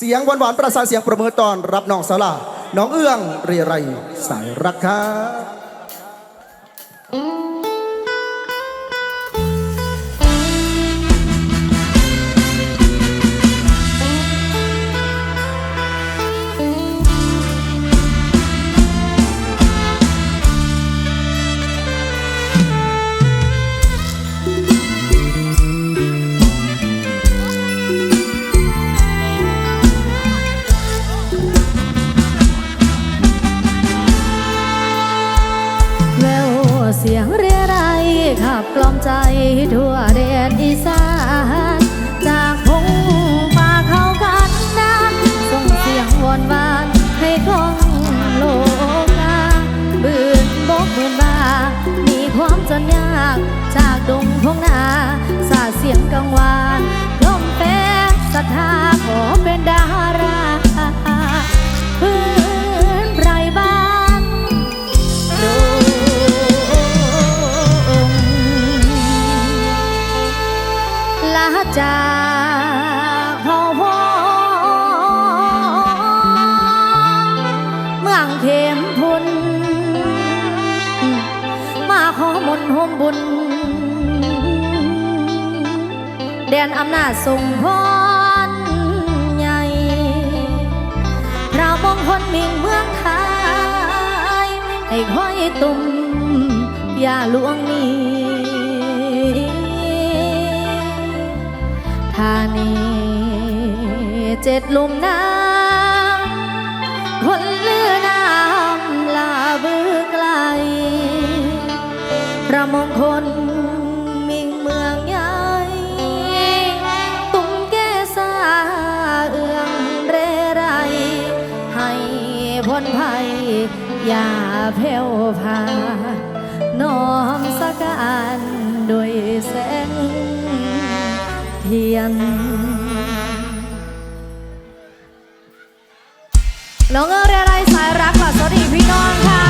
เสียงหวานๆประสานเสียงประเมินตอนรับน้องสาวลาน้องเอื้องเรไรสายรักครับ กล่อมใจทั่วเดนอีสาน แดนอำนาจทรงพรใหญ่พระมงคลมิ่งเมืองไทยให้ห้อยตุ่มยาหลวงนี้ธานีเจ็ดลุมน้ำคนเลือน้ำลาบือไกลพระมงคล อย่าแผ่วพา น้อมสักการด้วยแสงเทียน น้องเอ๋ยไรสายรักหลับสวัสดีพี่น้องค่ะ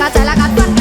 กาใจล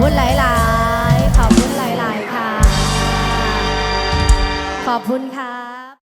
คุณหลาย ๆ ขอบคุณหลาย ๆ ค่ะ ขอบคุณค่ะ